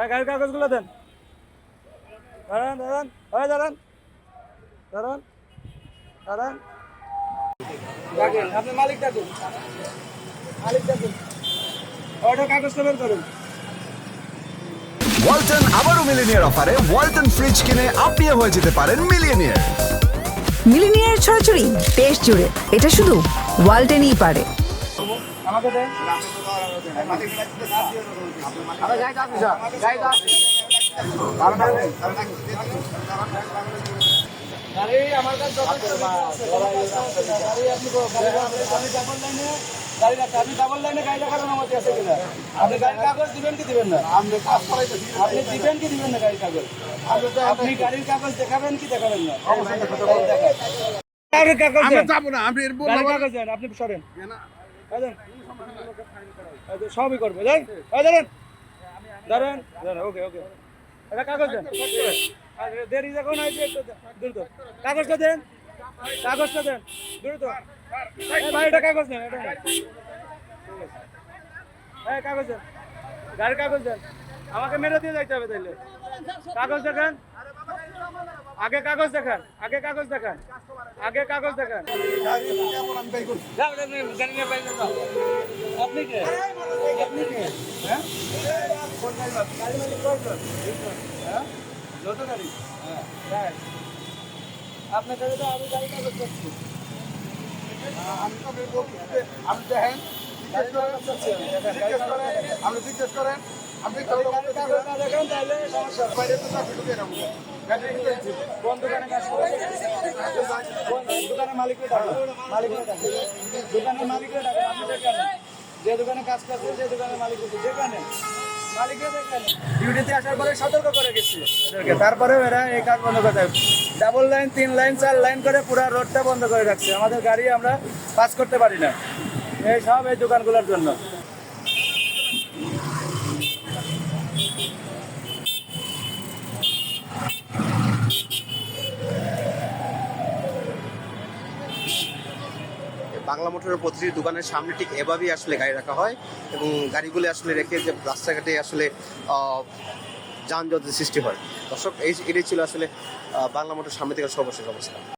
এই গাড়ির কাগজগুলো দেন। দাঁড়ান দাঁড়ান এই দাঁড়ান। দাঁড়ান দাঁড়ান। আপনি মালিক ডাকুন। মালিক ডাকুন। ওটা কাগজটা বের করুন। ওয়ালটন আবারও মিলিনিয়ার অফারে ওয়ালটন ফ্রিজ কিনে আপনিও হয়ে যেতে পারেন মিলিয়নিয়ার মিলিনিয়ার ছড়াছড়ি দেশ জুড়ে। এটা শুধু ওয়ালটেনই পারে। আমাকে দেন আমার কাছে। গাড়ি আপনি আপনি ডাবল লাইনে গাড়ি রাখতে আপনি ডাবল লাইনে গাড়ি রাখার অনুমতি আছে কিনা? আপনি গাড়ির কাগজ দিবেন কি দিবেন না? আপনি দিবেন কি দিবেন না গাড়ির কাগজ? আপনি গাড়ির কাগজ দেখাবেন কি দেখাবেন না? গাড়ির কাগজ আমরা দেন। না আপনি গাড়ির কাগজ দেন আপনি সরেন। সবই করবে দাঁড়ান দাঁড়ান দাঁড়ান ওকে ওকে। এটা কাগজ দেন আর দেরি যখন দ্রুত। কাগজটা দেন কাগজটা দেন দ্রুত। ভাই এটা কাগজ দেন এটা নেন। ঠিক আছে। এই কাগজ দেন গাড়ির কাগজ দেন আমাকে মেরে দিয়ে যাইতে হবে তাইলে কাগজ দেখান আগে কাগজ দেখান আগে কাগজ দেখান আগে কাগজ দেখান যাও, যাও, যাও, গাড়ি নিয়ে বাইরে যাও। আপনি কে আপনি কে হ্যাঁ কোন গাড়ি মালিক? গাড়ি মালিক কয়জন? হ্যাঁ যত গাড়ি হ্যাঁ right. আপনার কাছে তো আমি গাড়ি কাগজ করছি আমি তো আপনি দেখেন। আপনি জিজ্ঞেস করেন আপনি কাজ যে দোকানে কাজ করছে যে দোকানের মালিক যেখানে ডিউটিতে আসার পরে সতর্ক করে গেছি তারপরেও এরা এই কাজ বন্ধ করে ডাবল লাইন তিন লাইন চার লাইন করে পুরো রোডটা বন্ধ করে রাখছে। আমাদের গাড়ি আমরা পাস করতে পারি না। এই সব এই দোকানগুলোর জন্য। বাংলা মোটরের প্রতিটি দোকানের সামনে ঠিক এভাবেই আসলে গাড়ি রাখা হয় এবং গাড়িগুলি আসলে রেখে যে রাস্তাঘাটে আসলে যানজটের সৃষ্টি হয়। দর্শক, এই এটাই ছিল আসলে বাংলা মোটর সামনে থেকে সর্বশেষ অবস্থা।